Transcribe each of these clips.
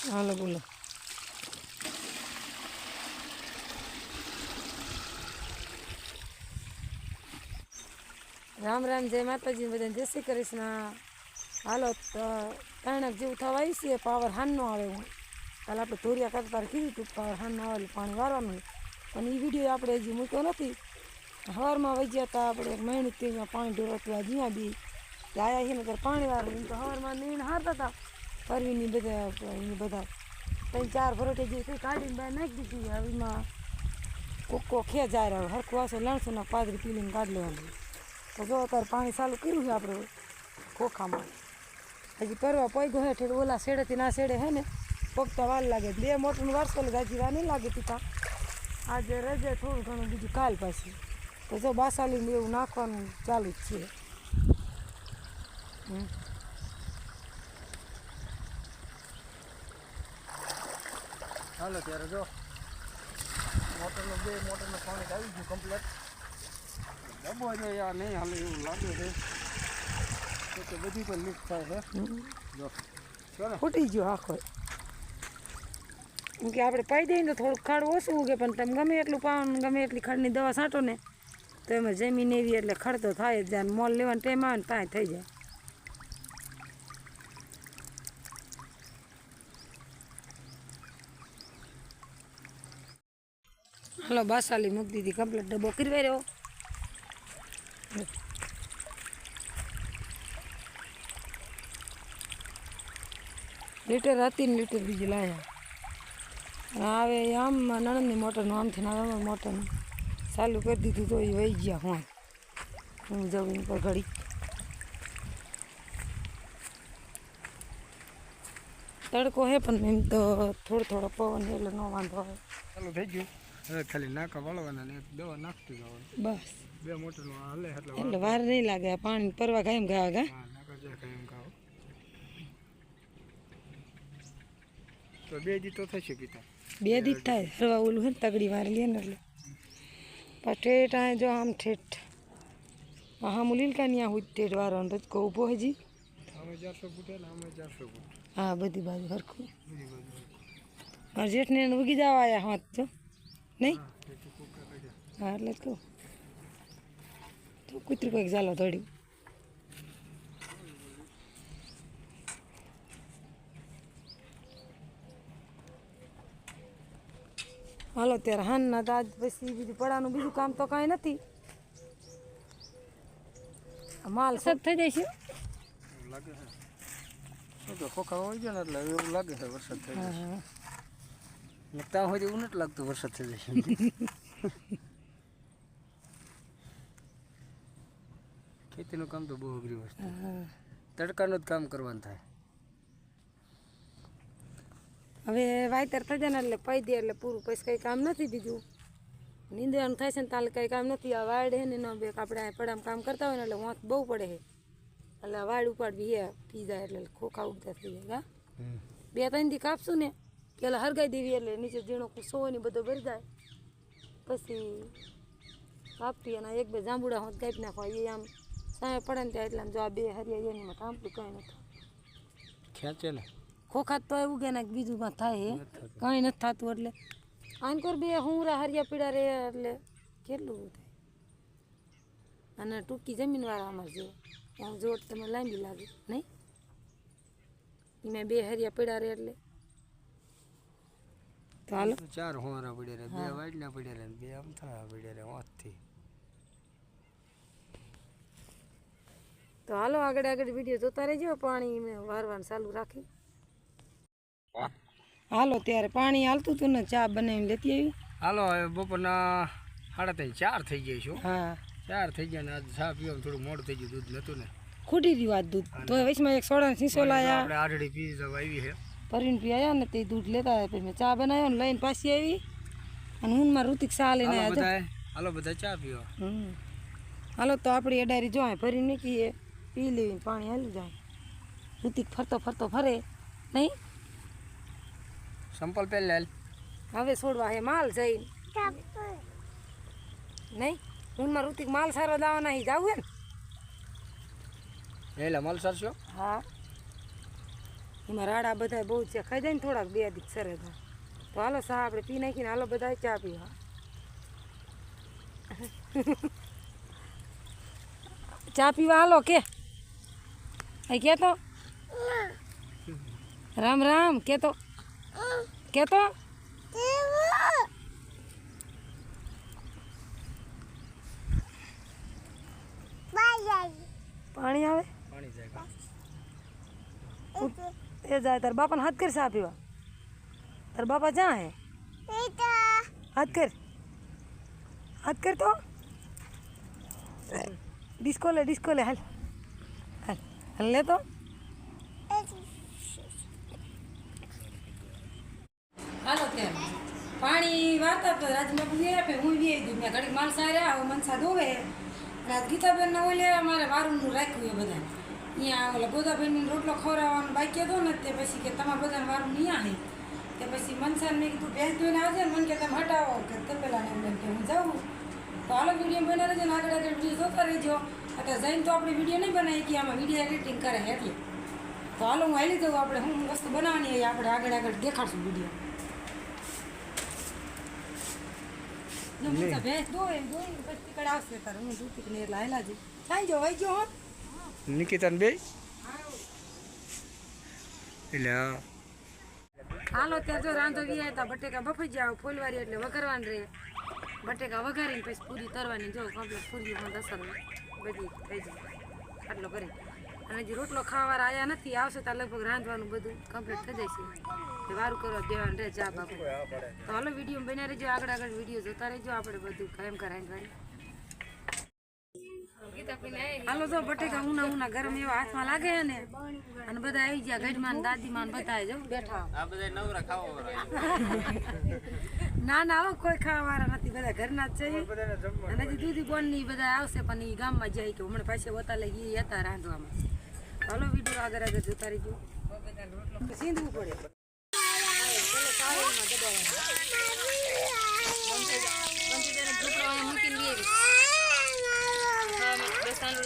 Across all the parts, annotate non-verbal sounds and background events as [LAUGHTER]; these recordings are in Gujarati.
હાલો બોલો. રામ રામ, જય માતાજી બધાને, જય શ્રી કૃષ્ણ. હાલો, તો જેવું થવા આવી છે, પાવર હાન નો આવે હું કાલે આપણે ધોરિયા કરતા કીધું હતું પાવર હાન નો આવે પાણી વારવાનું પણ એ વીડિયો આપણે હજી મૂક્યો નથી. હવારમાં વજ્યા હતા આપણે એક મહિનું પાણી ઢોરતું આ જ્યાં બી. આયા છે ને ત્યારે પાણી વાળું તો હવારમાં નીણ હારતા હતા પરવીની બધા બધા ત્રણ ચાર ભરોટે જે કંઈ કાઢીને બહાર નાખી દીધી હવે એમાં કોકો ખે જાય હવે હરખું આવશે લણશું ના પાદરી પીલીને કાઢી લેવાનું. તો જો અત્યારે પાણી ચાલુ કર્યું છે આપણે ખોખામાં. હજી પરવા પૈગો હે ઓલા શેડેથી ના શેડે હે ને, પગતા વાર લાગે બે મોટરનું વારસો એટલે હજી વાર નહીં લાગે તીતા આજે રજે થોડું ઘણું, બીજું કાલ પાછી. તો જો બાસાલીને એવું નાખવાનું ચાલુ જ છે. હમ. હાલો, ત્યારે જો મોટરનું બે, મોટરનું પાણી આવી ગયું કમ્પ્લેટ ડબ્બો છે યાર નહીં હાલે એવું લાગે છે. તો કે બધી પણ લીક થાય છે. જો, ચાલો. ફૂટી ગયો આખો. કે આપણે પાઈ દઈએ ને થોડુંક ખાડ ઓછું ઉગે, પણ તમે ગમે એટલું પાવન ગમે એટલી ખાડની દવા છાંટો ને, તો એમાં જમીન એવી એટલે ખડ તો થાય જાય મોલ લેવાનો ટાઈમ આવે ને ત્યાં થઈ જાય. હાલો, બાસાલી મૂકી દીધી કમ્પ્લીટ ડબ્બો કરવાઈ રહ્યો. લીટર હતી ને લીટર બીજી લાયા. હવે આમ નણંદની મોટરનું, આમથી ના અમારી મોટરનું. ચાલુ કરી દીધું તો એ વહી ગયા હું હું એની પર ઘડી તડકો હે પણ એમ તો થોડો થોડો પવન એટલે ન વાંધો આવે. ચાલુ થઈ ગયું. હવે ખાલી નાકા વાળવાના ને દવા નાખતી જવાનું બસ. બે મોટરનું હાલે એટલે એટલે વાર નહીં લાગે પાણી પરવા કાયમ ગાવા ગા નાકા જાય તો બે દી તો થશે કીધા બે દી થાય હરવા ઓલું હે તગડી મારી લે ને એટલે. ઠેઠ આ જો આમ ઠેઠ. હા મુલીલ કા ન્યા હોય ઠેઠ વાળો રજકો ઊભો હજી. હા બધી બાજુ હરખું. બધી બાજુ મારા જેઠને ઉગી જવા આવ્યા હોત જો. નહીં? હા એટલે જ કહું તો કૂતરી કોઈક ચાલો થોડી હાલો ત્યારે હાન ના તો આજ પછી બીજું પડાનું બીજું કામ તો કાંઈ નથી. માલ સત થઈ જાય છે? લાગે છે. ખોખા હોય છે ને એટલે એવું લાગે છે વરસાદ થઈ જાય ત્યાં હોય એવું નથી લાગતું વરસાદ થઈ જશે [LAUGHS] ખેતીનું કામ તો બહુ અઘરી વસ્તુ. તડકાનું જ કામ કરવાનું થાય. હવે વાયતર થઈ જાય ને એટલે પૈ દે એટલે પૂરું પછી કંઈ કામ નથી બીજું. નીંદવાનું થાય છે ને તાલે કંઈ કામ નથી. આ વાડ હે ને એનો બે આપણે પડામાં કામ કરતા હોય ને એટલે વાંક બહુ પડે છે એટલે વાડ ઉપાડવી હે પી જાય એટલે ખોખા ઉગતા થઈ જાય બે ત્રણ દી કાપશું ને પેલા હરગાઈ દેવી એટલે નીચે ઝીણો સોની બધો ભરી જાય. પછી કાપી અને એક બે જાંબુડા હોત કાપી નાખવા એ આમ સામે પડે ને ત્યાં એટલે આમ જો આ બે હરિયા એની કાંપલું કંઈ નથી. ખેંચે ને ખોખા તો એવું કે ને બીજું માં થાય હે. કાંઈ નથી થતું એટલે. આનકોર બે હુંરા હરિયા પીડા રે એટલે કેટલું થાય. અને ટૂંકી જમીન વાળા અમારે જો આમ જોત તમે લાંબી લાગે નહીં? એમાં બે હરિયા પીડા રે એટલે. તો હાલો ચાર હોરા પડ્યા રહે બે વાડના પડ્યા રહે બે આમ થયા પડ્યા રહે વાંચથી તો હાલો આગળ આગળ વીડિયો જોતા રહેજો પાણી મેં વારવાનું ચાલુ રાખી. હાલો ત્યારે પાણી હાલતું હતું ને ચા બનાવીને લેતી આવી. હાલો હવે બપોરના સાડા ત્રણ ચાર થઈ જાય છું. હા. ચાર થઈ ગયા ને આજ ચા પીવા થોડું મોડું થઈ ગયું દૂધ નહોતું ને. ખૂટી રહ્યું આ દૂધ. તો વચમાં એક સોડા શીશો લાયા. આપણે આરડી પી આવી છે. પરવીન પી આવ્યા ને તે દૂધ લેતા આવ્યા પછી મેં ચા બનાવ્યો ને લઈને પાછી આવી. અને હું મારા ઋતિક ચા લઈને આવ્યા હાલો બધા ચા પીવા હમ. હાલો તો આપણી અડારી જો ભરી નીકળીએ પી લેવી પાણી હાલી જાય. ઋતિક ફરતો ફરતો ફરે. નહીં? સંપલ પહેલે હવે છોડવા હે માલ જઈને. નહીં? હું મારા ઋતિક માલ સારો દાવાના જાવું હે ને. એટલે માલ સારશો? હા. એમાં રાડા બધા બહુ છે. ખાઈ જાય ને થોડાક બે દીક સરે તો તો હાલો સા આપણે પી નાખીને હાલો બધા ચા પીવા. [LAUGHS] ચા પીવા હાલો કે? અહીં કેતો રામ રામ કેતો કેતો પાણી આવે? પાણી જાય. એ જાય તાર બાપાને હાથ કરી ચા પીવા. તાર બાપા જ્યાં હે? હાથ કર. હાથ કર તો. ડિસ્કો લે ડિસ્કો લે હાલ. હાલ હાલ લે તો. હાલો ત્યારે પાણી વાર્તા તો રાજમાં બી આપે હું બી આવી મેં ઘડીક માણસા રહ્યા મનસા ધોવે. રાજ ગીતાબેન ને ઓલે અમારે વારુંનું રાખ્યું એ બધા અહીંયા ઓલા ગોદાબેન રોટલો ખવડાવવાનો બાકી હતો ને તે પછી કે તમારા બધાને વારું નહીં હે. તે પછી મનસાને મેં કીધું ભેંસ ધોઈને આવજે ને. મને કે તમે હટાવો. કે તે ને એમ કે હું જાઉં. તો હાલો વીડિયો બના રહેજો ને આગળ આગળ વીડિયો જોતા રહેજો. અત્યારે જઈને તો આપણે વીડિયો નહીં બનાવી કે આમાં વીડિયો એડિટિંગ કરે એટલે. તો હાલો હું આવી દઉં આપણે હું વસ્તુ બનાવવાની હોય આપણે આગળ આગળ દેખાડશું વીડિયો. ભેંસ દોવે દોઈને પછી તીકડ આવશે તારે હું દૂધ ને એટલે આવેલા જ થાય જાઓ વહી ગયો હો. નિકિતાન બે એટલે હાલો, ત્યાં જો રાંધો વ્યાય હતા, બટેકા બફાઈ જાવ ફૂલવારી એટલે વઘારવાનું રહે. બટેકા વઘારીને પછી પૂરી તરવાની, જો કમ્પ્લીટ પૂરી પણ દસર બધી થઈ જાય. આટલો કરી. અને જે રોટલો ખાવાવાળા આવ્યા નથી, આવશે ત્યાં લગભગ રાંધવાનું બધું કમ્પ્લીટ થઈ છે. વારું કરવા દેવાનું રહે જા બાપુ. તો હાલો વીડિયો બન્યા રહેજો, આગળ આગળ વીડિયો જોતા રહેજો, આપણે બધું કાયમ કરાય હાલો તો બટેકા ઉના ઉના ગરમ એવા હાથમાં લાગે ને અને બધા આવી ગયા ગઢમાં દાદી દાદીમાં બધા જો બેઠા. આ બધા નવરા ખાવા ના ના આવો કોઈ ખાવાવાળા નથી બધા ઘરના જ છે અને હજી દૂધી બોનની બધા આવશે પણ એ ગામમાં જાય કે હમણાં પાસે હોતા લઈ એ હતા રાંધવામાં. હાલો વીડિયો આગળ આગળ જોતા રહીજો. સીંધવું પડે.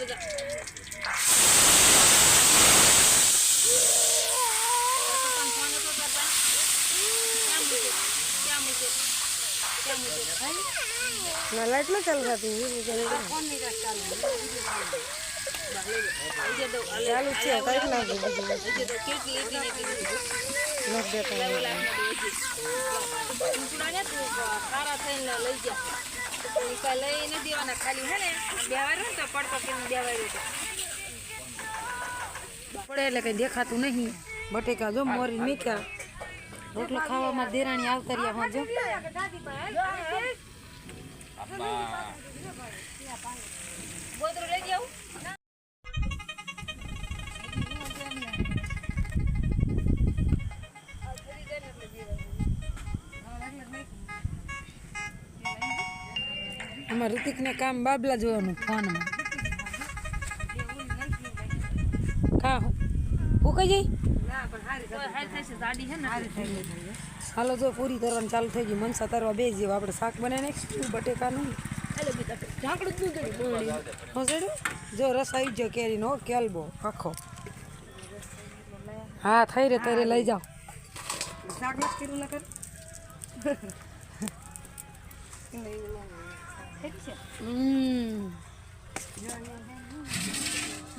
juga Nalat mah kalau hati ini jangan kan. Kalau ના લાઈટ ન? ચાલુ થતી ચાલુ ને કંઈક લાગે બીજું નથી દેખાતું. પડે એટલે કંઈ દેખાતું નહીં. બટેકા જો મોરી મીઠા. રોટલો ખાવામાં દેરાણી આવતા રહ્યા હા જો. આમાં ઋતિકને કામ બાબલા જોવાનું ફોનમાં. કા હું? કઈ જઈ હાલો જો પૂરી તરવાની ચાલુ થઈ ગઈ મનસા તરવા બે જેવું આપણે શાક બનાવીને શું બટેકાનું. જો રસ આવી ગયો કેરીનો કેલબો આખો. હા થઈ રે તારે લઈ જાઓ. શાક નથી કર્યું ના હમ.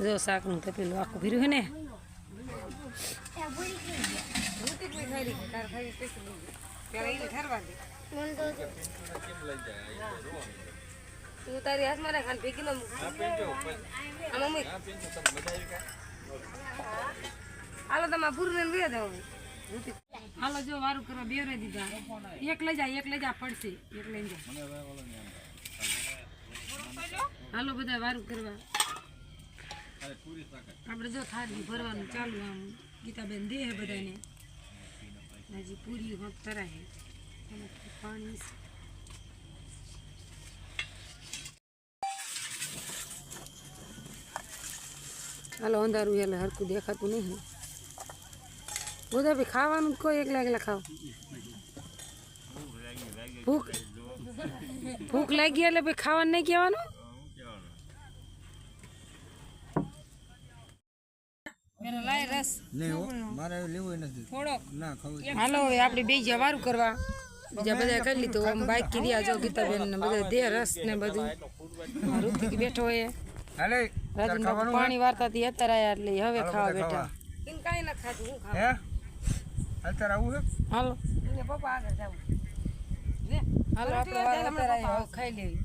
જો શાકનું તપેલું આખું ભર્યું છે ને. તું તારી હાથમાં રાખ અને ભેગી હાલો તમે પૂરું ને બે દો હાલો જો વારું કરવા બે દીધા. એક લઈ જા એક લઈ જા પડશે. એક લઈ જા. હાલો બધા વારું કરવા. આપણે જો થાળી ભરવાનું ચાલુ આમ. ગીતાબેન દે હે બધાને. હજી પૂરી હોત તરાય પાણી. હાલો અંધારું એટલે હરખું દેખાતું નહીં બધા ભાઈ ખાવાનું કોઈ એકલા એકલા ખાવ. ભૂખ? ભૂખ લાગી એટલે ભાઈ ખાવાનું નહીં કહેવાનું? હાલો હવે આપણે બે કરવા બીજા બધા કરી લીધું. આમ બાઈક કિરિયા જો ગીતાબેન ને બધા દે રસ ને બધું. ઋતિક બેઠો એ હાલે રાજન પાણી વારતાથી અત્યારે આવ્યા એટલે હવે ખાવા બેઠા. ઇન ના ખાધું હું હે? અત્યારે આવું હાલો. પપ્પા આગળ જાવ હાલો આપણે વાર અત્યારે આયા, હવે ખાઈ લેવી.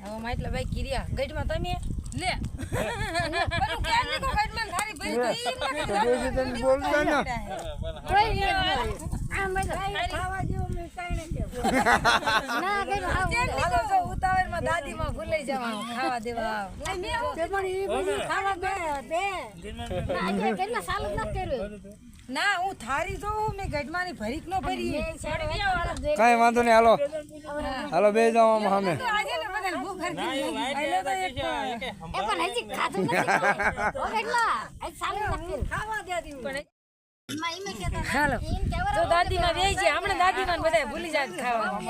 હવે માં એટલા બાઈક કિરિયા તમે? લે. પેલું થારી ભરી તો ના તમે બોલતા ને હાલો જો ઉતાવળમાં દાદીમાં ભૂલાઈ જવાનું ખાવા દેવા આવ. ના હું થારી જોઉં મેં ગઢમાની ભરીક નો ભરી કાંઈ વાંધો નહીં હાલો. હાલો બે જાઓ આમ સામે. ને તો હાલો. તો દાદીમાં બેસી છે હમણાં દાદીમાં ને બધા ભૂલી જાય ખાવાનું